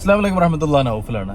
അസ്ലാം വലൈക്കും വറഹമത്തുള്ള നൗഫലാണ്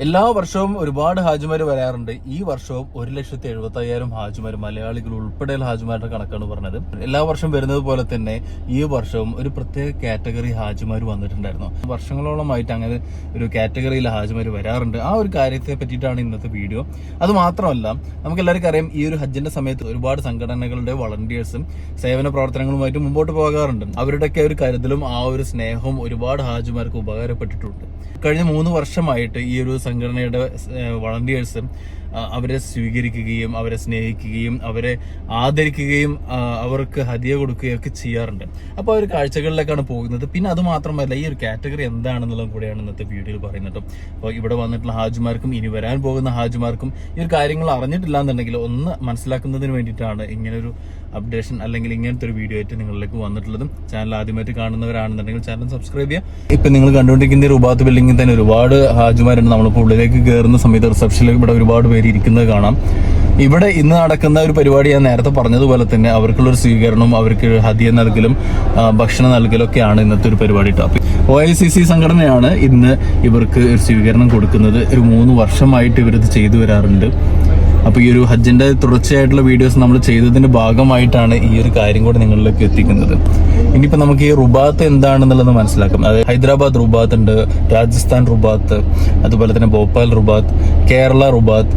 എല്ലാ വർഷവും ഒരുപാട് ഹാജിമാർ വരാറുണ്ട്. ഈ വർഷവും ഒരു ലക്ഷത്തി എഴുപത്തി അയ്യായിരം ഹാജിമാർ മലയാളികൾ ഉൾപ്പെടെയുള്ള ഹാജിമാരുടെ കണക്കാണ് പറഞ്ഞത്. എല്ലാ വർഷം വരുന്നത് പോലെ തന്നെ ഈ വർഷവും ഒരു പ്രത്യേക കാറ്റഗറി ഹാജിമാർ വന്നിട്ടുണ്ടായിരുന്നു. വർഷങ്ങളോളമായിട്ട് അങ്ങനെ ഒരു കാറ്റഗറിയിൽ ഹാജിമാർ വരാറുണ്ട്. ആ ഒരു കാര്യത്തെ പറ്റിയിട്ടാണ് ഇന്നത്തെ വീഡിയോ. അത് മാത്രമല്ല നമുക്ക് എല്ലാവർക്കും അറിയാം ഈ ഒരു ഹജ്ജിന്റെ സമയത്ത് ഒരുപാട് സംഘടനകളുടെ വളണ്ടിയേഴ്സും സേവന പ്രവർത്തനങ്ങളുമായിട്ട് മുമ്പോട്ട് പോകാറുണ്ട്. അവരുടെയൊക്കെ ഒരു കരുതലും ആ ഒരു സ്നേഹവും ഒരുപാട് ഹാജിമാർക്ക് ഉപകാരപ്പെട്ടിട്ടുണ്ട്. കഴിഞ്ഞ മൂന്ന് വർഷമായിട്ട് ഈ ഒരു സംഘടനയുടെ വളണ്ടിയേഴ്സും അവരെ സ്വീകരിക്കുകയും അവരെ സ്നേഹിക്കുകയും അവരെ ആദരിക്കുകയും അവർക്ക് ഹതിയ കൊടുക്കുകയും ഒക്കെ ചെയ്യാറുണ്ട് അപ്പോൾ ഒരു കാഴ്ചകളിലേക്കാണ് പോകുന്നത്. പിന്നെ അത് മാത്രമല്ല ഈ ഒരു കാറ്റഗറി എന്താണെന്നുള്ളതും കൂടെയാണ് ഇന്നത്തെ വീഡിയോയിൽ പറയുന്നത്. അപ്പോൾ ഇവിടെ വന്നിട്ടുള്ള ഹാജിമാർക്കും ഇനി വരാൻ പോകുന്ന ഹാജിമാർക്കും ഈ ഒരു കാര്യങ്ങൾ അറിഞ്ഞിട്ടില്ല എന്നുണ്ടെങ്കിൽ ഒന്ന് മനസ്സിലാക്കുന്നതിന് വേണ്ടിയിട്ടാണ് ഇങ്ങനെ ഒരു അപ്ഡേഷൻ അല്ലെങ്കിൽ ഇങ്ങനത്തെ ഒരു വീഡിയോ ആയിട്ട് നിങ്ങളിലേക്ക് വന്നിട്ടുള്ളതും ചാനൽ ആദ്യമായിട്ട് കാണുന്നവരാണെന്നുണ്ടെങ്കിൽ ചാനൽ സബ്സ്ക്രൈബ് ചെയ്യുക. ഇപ്പൊ നിങ്ങൾ കണ്ടുകൊണ്ടിരിക്കുന്ന റുബാത്ത് ബിൽഡിംഗിൽ തന്നെ ഒരുപാട് ഹാജുമാരുണ്ട്. നമ്മളിപ്പോൾ ഉള്ളിലേക്ക് കയറുന്ന സമയത്ത് റിസപ്ഷനിൽ ഇവിടെ ഒരുപാട് പേര് ഇരിക്കുന്നത് കാണാം. ഇവിടെ ഇന്ന് നടക്കുന്ന ഒരു പരിപാടി ഞാൻ നേരത്തെ പറഞ്ഞതുപോലെ തന്നെ അവർക്കുള്ള ഒരു സ്വീകരണവും അവർക്ക് ഹദിയ നൽകലും ഭക്ഷണം നൽകലും ഒക്കെയാണ് ഇന്നത്തെ ഒരു പരിപാടി topic O I C C സംഘടനയാണ് ഇന്ന് ഇവർക്ക് ഒരു സ്വീകരണം കൊടുക്കുന്നത്. ഒരു മൂന്ന് വർഷമായിട്ട് ഇവരിത് ചെയ്തു വരാറുണ്ട്. അപ്പൊ ഈ ഒരു ഹജ്ജിന്റെ തുടർച്ചയായിട്ടുള്ള വീഡിയോസ് നമ്മൾ ചെയ്തതിന്റെ ഭാഗമായിട്ടാണ് ഈ ഒരു കാര്യം കൂടെ നിങ്ങളിലേക്ക് എത്തിക്കുന്നത്. ഇനിയിപ്പോ നമുക്ക് ഈ റുബാത്ത് എന്താണെന്നുള്ളത് മനസ്സിലാക്കാം. അതായത് ഹൈദരാബാദ് റുബാത്ത് ഉണ്ട് രാജസ്ഥാൻ റുബാത്ത് അതുപോലെ തന്നെ ഭോപ്പാൽ റുബാത്ത് കേരള റുബാത്ത്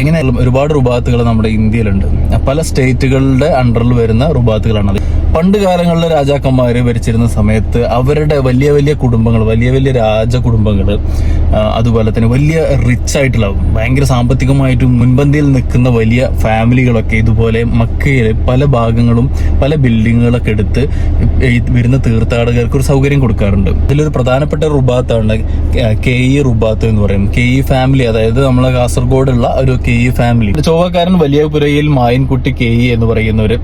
ഇങ്ങനെ ഒരുപാട് റുബാത്തുകൾ നമ്മുടെ ഇന്ത്യയിലുണ്ട്. പല സ്റ്റേറ്റുകളുടെ അണ്ടറിൽ വരുന്ന റുബാത്തുകളാണ് പണ്ട് കാലങ്ങളിലെ രാജാക്കന്മാർ ഭരിച്ചിരുന്ന സമയത്ത് അവരുടെ വലിയ വലിയ കുടുംബങ്ങൾ വലിയ വലിയ രാജ കുടുംബങ്ങൾ അതുപോലെ തന്നെ വലിയ റിച്ച് ആയിട്ടുള്ള ഭയങ്കര സാമ്പത്തികമായിട്ട് മുൻപന്തിയിൽ നിൽക്കുന്ന വലിയ ഫാമിലികളൊക്കെ ഇതുപോലെ മക്കയിലെ പല ഭാഗങ്ങളും പല ബിൽഡിങ്ങുകളൊക്കെ എടുത്ത് വരുന്ന തീർത്ഥാടകർക്ക് ഒരു സൗകര്യം കൊടുക്കാറുണ്ട്. ഇതിലൊരു പ്രധാനപ്പെട്ട റുബാത്താണ് കെ ഇ റുബാത്ത് എന്ന് പറയും. കെ ഇ ഫാമിലി അതായത് നമ്മളെ കാസർഗോഡുള്ള ഒരു കെ ഇ ഫാമിലി ചൊവ്വക്കാരൻ വലിയ പുരയിൽ മായൻകുട്ടി കെ ഇ എന്ന് പറയുന്നവര്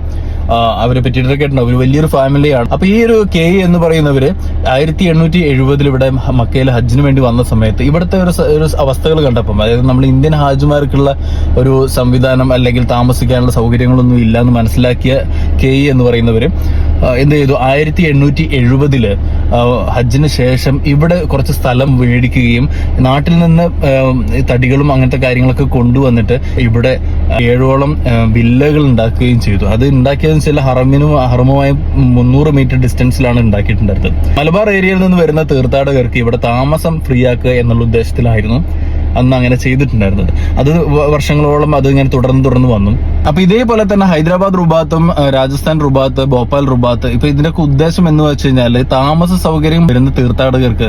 അവരെ പറ്റിയിട്ടൊക്കെ കേട്ടിട്ടുണ്ടാവും ഒരു വലിയൊരു ഫാമിലിയാണ് അപ്പൊ ഈ ഒരു കെ ഇ എന്ന് പറയുന്നവര് ആയിരത്തി എണ്ണൂറ്റി എഴുപതിൽ ഇവിടെ മക്കയിൽ ഹജ്ജിന് വേണ്ടി വന്ന സമയത്ത് ഇവിടുത്തെ ഒരു ഒരു അവസ്ഥകൾ കണ്ടപ്പം അതായത് നമ്മൾ ഇന്ത്യൻ ഹാജിമാർക്കുള്ള ഒരു സംവിധാനം അല്ലെങ്കിൽ താമസിക്കാനുള്ള സൗകര്യങ്ങളൊന്നും ഇല്ല എന്ന് മനസ്സിലാക്കിയ കെ ഇ എന്ന് പറയുന്നവര് എന്ത് ചെയ്തു? ആയിരത്തി എണ്ണൂറ്റി എഴുപതിൽ ഹജ്ജിന് ശേഷം ഇവിടെ കുറച്ച് സ്ഥലം മേടിക്കുകയും നാട്ടിൽ നിന്ന് തടികളും അങ്ങനത്തെ കാര്യങ്ങളൊക്കെ കൊണ്ടുവന്നിട്ട് ഇവിടെ ഏഴോളം വില്ലകൾ ഉണ്ടാക്കുകയും ചെയ്തു. അത് ഉണ്ടാക്കിയതെന്ന് വെച്ചാൽ ഹറമിനും ഹറമുമായ മുന്നൂറ് മീറ്റർ ഡിസ്റ്റൻസിലാണ് ഉണ്ടാക്കിയിട്ടുണ്ടായിരുന്നത്. മലബാർ ഏരിയയിൽ നിന്ന് വരുന്ന തീർത്ഥാടകർക്ക് ഇവിടെ താമസം ഫ്രീ ആക്കുക എന്നുള്ള ഉദ്ദേശത്തിലായിരുന്നു. അന്ന് അങ്ങനെ ചെയ്തിട്ടുണ്ടായിരുന്നത്. അത് വർഷങ്ങളോളം അത് ഇങ്ങനെ തുടർന്ന് തുടർന്ന് വന്നു. അപ്പൊ ഇതേപോലെ തന്നെ ഹൈദരാബാദ് റുബാത്തും രാജസ്ഥാൻ റുബാത്ത് ഭോപ്പാൽ റുബാത്ത് ഇപ്പൊ ഇതിന്റെ ഉദ്ദേശം എന്ന് വെച്ച് കഴിഞ്ഞാൽ താമസ സൗകര്യം വരുന്ന തീർത്ഥാടകർക്ക്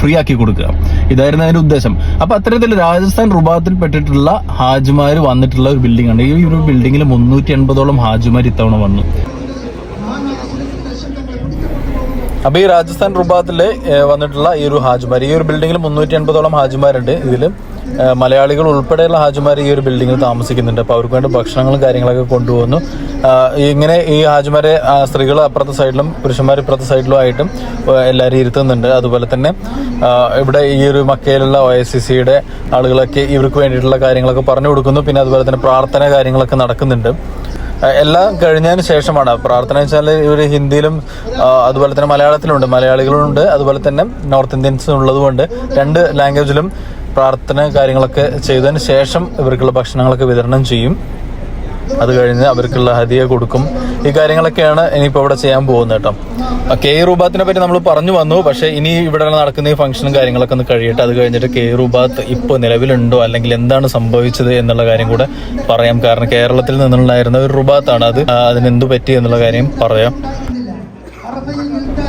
ഫ്രീ ആക്കി കൊടുക്കുക. ഇതായിരുന്നു അതിന്റെ ഉദ്ദേശം. അപ്പൊ അത്തരത്തിൽ രാജസ്ഥാൻ റുബാത്തിൽ പെട്ടിട്ടുള്ള ഹാജിമാർ വന്നിട്ടുള്ള ഒരു ബിൽഡിംഗ് ആണ്. ഈ ഒരു ബിൽഡിംഗിൽ മുന്നൂറ്റി എൺപതോളം ഹാജിമാർ ഇത്തവണ വന്നു. അപ്പൊ ഈ രാജസ്ഥാൻ റുബാത്തിൽ വന്നിട്ടുള്ള ഈ ഒരു ഹാജിമാർ ഈ ഒരു ബിൽഡിംഗിൽ മുന്നൂറ്റി എൺപതോളം ഹാജിമാരുണ്ട് ഇതിൽ മലയാളികൾ ഉൾപ്പെടെയുള്ള ഹാജിമാർ ഈ ഒരു ബിൽഡിങ്ങിൽ താമസിക്കുന്നുണ്ട്. അപ്പൊ അവർക്ക് വേണ്ടി ഭക്ഷണങ്ങളും കാര്യങ്ങളൊക്കെ കൊണ്ടുപോകുന്നു ഇങ്ങനെ ഈ ഹാജിമാരെ സ്ത്രീകൾ അപ്പുറത്തെ സൈഡിലും പുരുഷന്മാർ ഇപ്പുറത്തെ സൈഡിലും ആയിട്ടും എല്ലാവരും ഇരുത്തുന്നുണ്ട്. അതുപോലെ തന്നെ ഇവിടെ ഈ ഒരു മക്കയിലുള്ള ഒ എസ് സി സിയുടെ ആളുകളൊക്കെ ഇവർക്ക് വേണ്ടിയിട്ടുള്ള കാര്യങ്ങളൊക്കെ പറഞ്ഞു കൊടുക്കുന്നു. പിന്നെ അതുപോലെ തന്നെ പ്രാർത്ഥന കാര്യങ്ങളൊക്കെ നടക്കുന്നുണ്ട്. എല്ലാം കഴിഞ്ഞതിന് ശേഷമാണ്. പ്രാർത്ഥന വെച്ചാൽ ഇവർ ഹിന്ദിയിലും അതുപോലെ തന്നെ മലയാളത്തിലുണ്ട്. മലയാളികളുണ്ട് അതുപോലെ തന്നെ നോർത്ത് ഇന്ത്യൻസും ഉള്ളതുകൊണ്ട് രണ്ട് ലാംഗ്വേജിലും പ്രാർത്ഥന കാര്യങ്ങളൊക്കെ ചെയ്തതിന് ശേഷം ഇവർക്കുള്ള ഭക്ഷണങ്ങളൊക്കെ വിതരണം ചെയ്യും. അത് കഴിഞ്ഞ് അവർക്കുള്ള ഹതിയെ കൊടുക്കും. ഈ കാര്യങ്ങളൊക്കെയാണ് ഇനിയിപ്പോൾ ഇവിടെ ചെയ്യാൻ പോകുന്നത് കേട്ടോ. കെ റൂബാത്തിനെ പറ്റി നമ്മൾ പറഞ്ഞു വന്നു. പക്ഷേ ഇനി ഇവിടെ നടക്കുന്ന ഈ ഫംഗ്ഷനും കാര്യങ്ങളൊക്കെ ഒന്ന് കഴിയട്ടെ. അത് കഴിഞ്ഞിട്ട് കെ റൂബാത്ത് ഇപ്പോൾ നിലവിലുണ്ടോ? അല്ലെങ്കിൽ എന്താണ് സംഭവിച്ചത് എന്നുള്ള കാര്യം കൂടെ പറയാം. കാരണം കേരളത്തിൽ നിന്നുണ്ടായിരുന്ന ഒരു റുബാത്താണ് അത്. അതിനെന്തു അതിന് പറ്റി എന്നുള്ള കാര്യം പറയാം.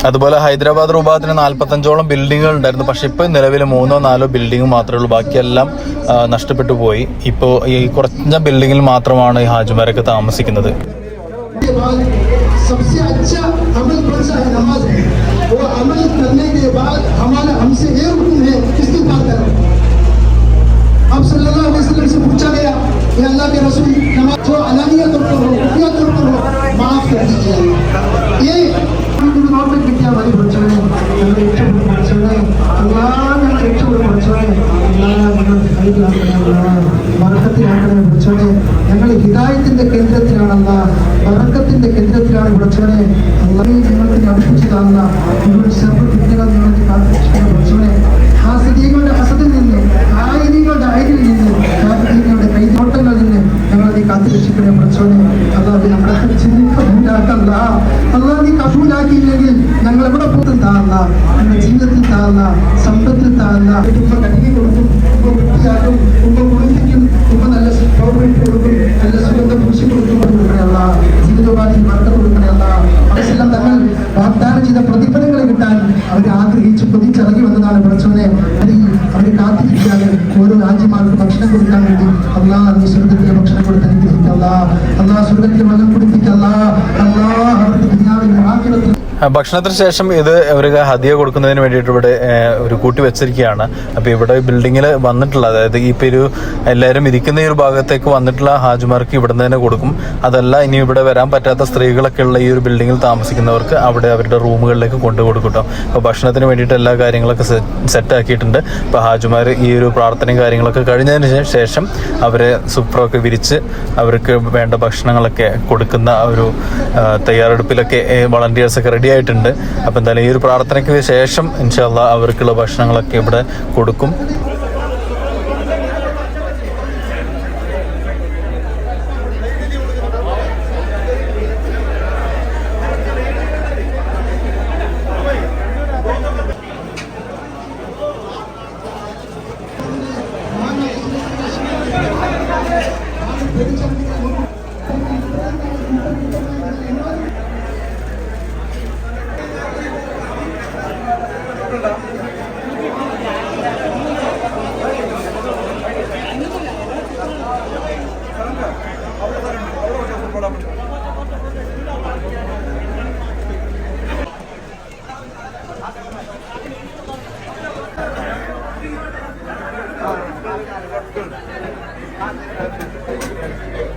അതുപോലെ ഹൈദരാബാദ് റുബാത്തിന് നാല്പത്തഞ്ചോളം ബിൽഡിങ്ങുകൾ ഉണ്ടായിരുന്നു പക്ഷെ ഇപ്പൊ നിലവിൽ മൂന്നോ നാലോ ബിൽഡിംഗ് മാത്രമേ ഉള്ളൂ ബാക്കിയെല്ലാം ആ, നഷ്ടപ്പെട്ടു പോയി ഇപ്പോൾ ഈ കുറഞ്ഞ ബിൽഡിങ്ങിൽ മാത്രമാണ് ഈ ഹാജിമാരൊക്കെ താമസിക്കുന്നത് के बाद सबसे अच्छा अमल कौन सा है नमाज है वो अमल करने के बाद हमारा हमसे ये हुक्म है इस्तीफार करो अब सल्लल्लाहु अलैहि वसल्लम से पूछा गया कि अल्लाह के रसूल नमाज जो अलानिया വിളിച്ചോടെ ഞങ്ങൾ ഹിതായത്തിന്റെ കേന്ദ്രത്തിലാണല്ല പറക്കത്തിന്റെ കേന്ദ്രത്തിലാണ് വിളിച്ചോടെ വളരെ ഞങ്ങൾക്ക് അപേക്ഷിച്ചതല്ല നിങ്ങളുടെ സർവ കുട്ടികൾ നിങ്ങൾക്ക് ആ സ്ഥിതികളുടെ അസതിൽ നിന്ന് ആയിരങ്ങളുടെ ആയിരിൽ നിന്ന് കാത്തിരിക്കുന്നവരുടെ കൈതോട്ടങ്ങളിൽ നിന്ന് ഞങ്ങളത് കാത്തിരക്ഷിക്കണേ വിളിച്ചോടെ അല്ലാതെ നമ്മുടെ ചിന്തിക്കുണ്ടാക്കല്ല അല്ലാതെ കഫൂലാക്കിയില്ലെങ്കിൽ ഞങ്ങൾ എവിടെ പോത്തും താന്ന നമ്മുടെ ജീവിതത്തിൽ താന്ന സമ്പത്തിൽ താന്ന കുടുംബം കഴുകി കൊടുക്കും കുടുംബ കുട്ടിയാക്കും കുടുംബം കുളിപ്പിക്കും കൊടുക്കും നല്ല സുഗന്ധം പൂശി കൊടുക്കും കൊടുക്കണയല്ല ജീവിതോപാധിയിൽ വർദ്ധ കൊടുക്കണയല്ല അവരെല്ലാം തങ്ങൾ വാഗ്ദാനം ചെയ്ത പ്രതിഫലങ്ങൾ കിട്ടാൻ അവർ ആഗ്രഹിച്ച് കൊതിച്ചിറങ്ങി വന്നതാണ് പഠിച്ചവനെ അവർ അവർ കാത്തിരിക്കുകയാണ് ഓരോ രാജ്യമാർക്ക് ഭക്ഷണം കൊടുക്കാൻ വേണ്ടി അള്ളാ നീ സ്വർഗത്തിലെ ഭക്ഷണം കൊടുത്ത് അനുഗ്രഹിക്കല്ല അള്ളാ സ്വർഗത്തിലെ വെള്ളം കുടിപ്പിക്കല്ല ഭക്ഷണത്തിന് ശേഷം ഇത് അവർക്ക് ഹദിയ കൊടുക്കുന്നതിന് വേണ്ടിയിട്ട് ഇവിടെ ഒരു കൂട്ടി വെച്ചിരിക്കുകയാണ്. അപ്പോൾ ഇവിടെ ബിൽഡിങ്ങിൽ വന്നിട്ടുള്ള അതായത് ഇപ്പൊ ഒരു എല്ലാവരും ഇരിക്കുന്ന ഈ ഒരു ഭാഗത്തേക്ക് വന്നിട്ടുള്ള ഹാജിമാർക്ക് ഇവിടെ നിന്ന് തന്നെ കൊടുക്കും. അതല്ല ഇനി ഇവിടെ വരാൻ പറ്റാത്ത സ്ത്രീകളൊക്കെ ഉള്ള ഈ ഒരു ബിൽഡിങ്ങിൽ താമസിക്കുന്നവർക്ക് അവിടെ അവരുടെ റൂമുകളിലേക്ക് കൊണ്ടു കൊടുക്കും കേട്ടോ അപ്പോൾ ഭക്ഷണത്തിന് വേണ്ടിയിട്ട് എല്ലാ കാര്യങ്ങളൊക്കെ സെറ്റ് ആക്കിയിട്ടുണ്ട്. അപ്പോൾ ഹാജിമാർ ഈ ഒരു പ്രാർത്ഥനയും കാര്യങ്ങളൊക്കെ കഴിഞ്ഞതിന് ശേഷം അവരെ സുപ്രമൊക്കെ വിരിച്ച് അവർക്ക് വേണ്ട ഭക്ഷണങ്ങളൊക്കെ കൊടുക്കുന്ന ഒരു തയ്യാറെടുപ്പിലൊക്കെ വളണ്ടിയേഴ്സൊക്കെ റെഡി ആയിട്ടുണ്ട് അപ്പോൾ എന്തായാലും ഈ ഒരു പ്രാർത്ഥനയ്ക്ക് ശേഷം ഇൻഷാല്ല അവർക്കുള്ള ഭക്ഷണങ്ങളൊക്കെ ഇവിടെ കൊടുക്കും.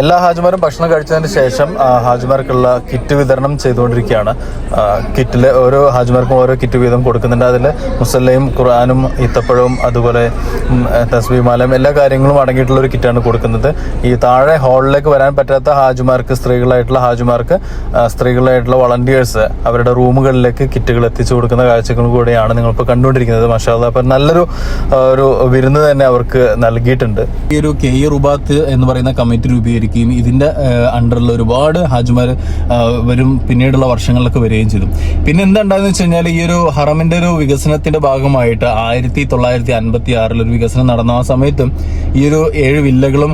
എല്ലാ ഹാജിമാരും ഭക്ഷണം കഴിച്ചതിന് ശേഷം ഹാജിമാർക്കുള്ള കിറ്റ് വിതരണം ചെയ്തുകൊണ്ടിരിക്കുകയാണ്. കിറ്റിൽ ഓരോ ഹാജിമാർക്കും ഓരോ കിറ്റ് വീതം കൊടുക്കുന്നുണ്ട്. അതിൽ മുസല്ലയും ഖുർആാനും ഈത്തപ്പഴവും അതുപോലെ തസ്ബിമാലയും എല്ലാ കാര്യങ്ങളും അടങ്ങിയിട്ടുള്ള ഒരു കിറ്റാണ് കൊടുക്കുന്നത്. ഈ താഴെ ഹാളിലേക്ക് വരാൻ പറ്റാത്ത ഹാജിമാർക്ക് സ്ത്രീകളായിട്ടുള്ള ഹാജിമാർക്ക് സ്ത്രീകളായിട്ടുള്ള വളണ്ടിയേഴ്സ് അവരുടെ റൂമുകളിലേക്ക് കിറ്റുകൾ എത്തിച്ചു കൊടുക്കുന്ന കാഴ്ചകൾ കൂടെയാണ് നിങ്ങളിപ്പോൾ കണ്ടുകൊണ്ടിരിക്കുന്നത്. മഷാദ് അപ്പം നല്ലൊരു ഒരു വിരുന്ന് തന്നെ അവർക്ക് നൽകിയിട്ടുണ്ട്. ഈ ഒരു കെ റുബാത്ത് എന്ന് പറയുന്ന കമ്മിറ്റി രൂപീകരിക്കുകയും ഇതിന്റെ അണ്ടറിൽ ഒരുപാട് ഹാജിമാർ വരും പിന്നീടുള്ള വർഷങ്ങളിലൊക്കെ വരികയും ചെയ്തു. പിന്നെ എന്താണ്ടാന്ന് വെച്ച് കഴിഞ്ഞാൽ ഈ ഒരു ഹറമിന്റെ ഒരു വികസനത്തിന്റെ ഭാഗമായിട്ട് ആയിരത്തി തൊള്ളായിരത്തി അൻപത്തി ആറിൽ ഒരു വികസനം നടന്ന ആ സമയത്തും ഈ ഒരു ഏഴ് വില്ലകളും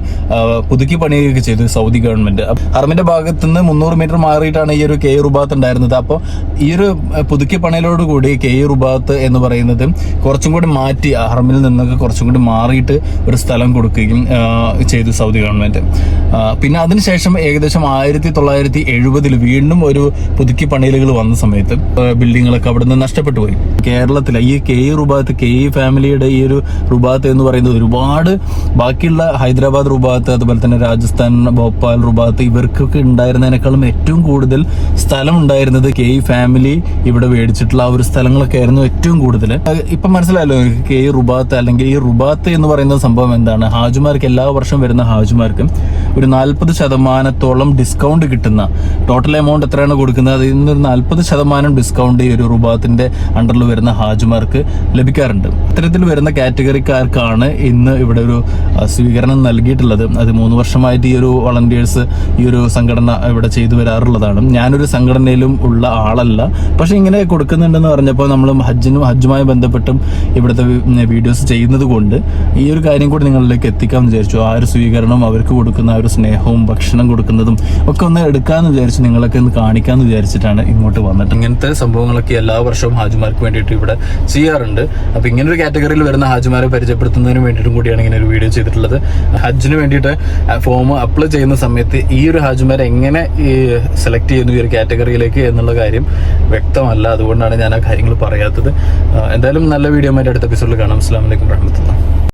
പുതുക്കി പണിയുകയൊക്കെ ചെയ്തു സൗദി ഗവൺമെന്റ് ഹറമിന്റെ ഭാഗത്ത് നിന്ന് മുന്നൂറ് മീറ്റർ മാറിയിട്ടാണ് ഈ ഒരു കെ റുബാത്ത് ഉണ്ടായിരുന്നത്. അപ്പോൾ ഈ ഒരു പുതുക്കി പണിയിലോടുകൂടി കെ റുബാത്ത് എന്ന് പറയുന്നത് കുറച്ചും കൂടി മാറ്റി ഹറമിൽ നിന്നൊക്കെ കുറച്ചും കൂടി മാറിയിട്ട് ഒരു സ്ഥലം കൊടുക്കുകയും ചെയ്തു സൗദി ഗവൺമെന്റ്. ആ, പിന്നെ അതിനുശേഷം ഏകദേശം ആയിരത്തി തൊള്ളായിരത്തി എഴുപതിൽ വീണ്ടും ഒരു പുതുക്കി പണിയലുകൾ വന്ന സമയത്ത് ബിൽഡിങ്ങുകളൊക്കെ അവിടെ നിന്ന് നഷ്ടപ്പെട്ടു പോയി. കേരളത്തിലെ ഈ K E Rubath K E ഫാമിലിയുടെ ഈ ഒരു റുബാത്ത് എന്ന് പറയുന്നത് ഒരുപാട് ബാക്കിയുള്ള ഹൈദരാബാദ് റുബാത്ത് അതുപോലെ തന്നെ രാജസ്ഥാൻ ഭോപ്പാൽ റുബാത്ത് ഇവർക്കൊക്കെ ഉണ്ടായിരുന്നതിനേക്കാളും ഏറ്റവും കൂടുതൽ സ്ഥലം ഉണ്ടായിരുന്നത് കെ ഇ ഫാമിലി ഇവിടെ മേടിച്ചിട്ടുള്ള ആ ഒരു സ്ഥലങ്ങളൊക്കെ ആയിരുന്നു ഏറ്റവും കൂടുതൽ. ഇപ്പം മനസ്സിലായല്ലോ കെ ഇ റുബാത്ത് അല്ലെങ്കിൽ ഈ റുബാത്ത് എന്ന് പറയുന്ന സംഭവം എന്താണ്? ഹാജുമാർക്ക് എല്ലാ വർഷവും വരുന്ന ഹാജുമാർക്ക് ഒരു നാൽപ്പത് ശതമാനത്തോളം ഡിസ്കൗണ്ട് കിട്ടുന്ന ടോട്ടൽ എമൗണ്ട് എത്രയാണ് കൊടുക്കുന്നത്? അതിൽ നിന്ന് ഒരു നാൽപ്പത് ശതമാനം ഡിസ്കൗണ്ട് ഈ ഒരു റുബാത്തിന്റെ അണ്ടറിൽ വരുന്ന ഹാജുമാർക്ക് ലഭിക്കാറുണ്ട്. ഇത്തരത്തിൽ വരുന്ന കാറ്റഗറിക്കാർക്കാണ് ഇന്ന് ഇവിടെ ഒരു സ്വീകരണം നൽകിയിട്ടുള്ളത്. അത് മൂന്ന് വർഷമായിട്ട് ഈ ഒരു വളണ്ടിയേഴ്സ് ഈ ഒരു സംഘടന ഇവിടെ ചെയ്തു വരാറുള്ളതാണ്. ഞാനൊരു സംഘടനയിലും ഉള്ള ആളല്ല. പക്ഷെ ഇങ്ങനെ കൊടുക്കുന്നുണ്ടെന്ന് പറഞ്ഞപ്പോൾ നമ്മൾ ഹജ്ജിനും ഹജ്ജുമായി ബന്ധപ്പെട്ടും ഇവിടുത്തെ വീഡിയോസ് ചെയ്യുന്നത് കൊണ്ട് ഈ ഒരു കാര്യം കൂടി നിങ്ങളിലേക്ക് എത്തിക്കാമെന്ന് വിചാരിച്ചു. ആ ഒരു സ്വീകരണം അവർക്ക് കൊടുക്കുന്ന ആ ഒരു സ്നേഹവും ഭക്ഷണം കൊടുക്കുന്നതും ഒക്കെ ഒന്ന് എടുക്കാന്ന് വിചാരിച്ച് നിങ്ങളൊക്കെ ഒന്ന് കാണിക്കാമെന്ന് വിചാരിച്ചിട്ടാണ് ഇങ്ങോട്ട് വന്നിട്ട്. ഇങ്ങനത്തെ സംഭവങ്ങളൊക്കെ എല്ലാ വർഷവും ഹാജിമാർക്ക് വേണ്ടിയിട്ട് ഇവിടെ ചെയ്യാറുണ്ട്. അപ്പൊ ഇങ്ങനെ ഒരു കാറ്റഗറിയിൽ വരുന്ന ഹാജിമാരെ പരിചയപ്പെടുത്തുന്നതിന് വേണ്ടിയിട്ടും കൂടിയാണ് ഇങ്ങനെ ഒരു വീഡിയോ ചെയ്തിട്ടുള്ളത്. ഹജ്ജിന് വേണ്ടിയിട്ട് ഫോം അപ്ലൈ ചെയ്യുന്ന സമയത്ത് ഈ ഒരു ഹാജിമാരെ എങ്ങനെ ഈ സെലക്ട് ചെയ്യുന്നു ഈ ഒരു കാറ്റഗറിയിലേക്ക് എന്നുള്ള കാര്യം വ്യക്തമല്ല. അതുകൊണ്ടാണ് ഞാൻ ആ കാര്യങ്ങൾ പറയാത്തത്. എന്തായാലും നല്ല വീഡിയോ ആയിട്ട് അടുത്ത എപ്പിസോഡിൽ കാണാം. അസ്സാം വലൈക്കും വരഹമത്തുള്ള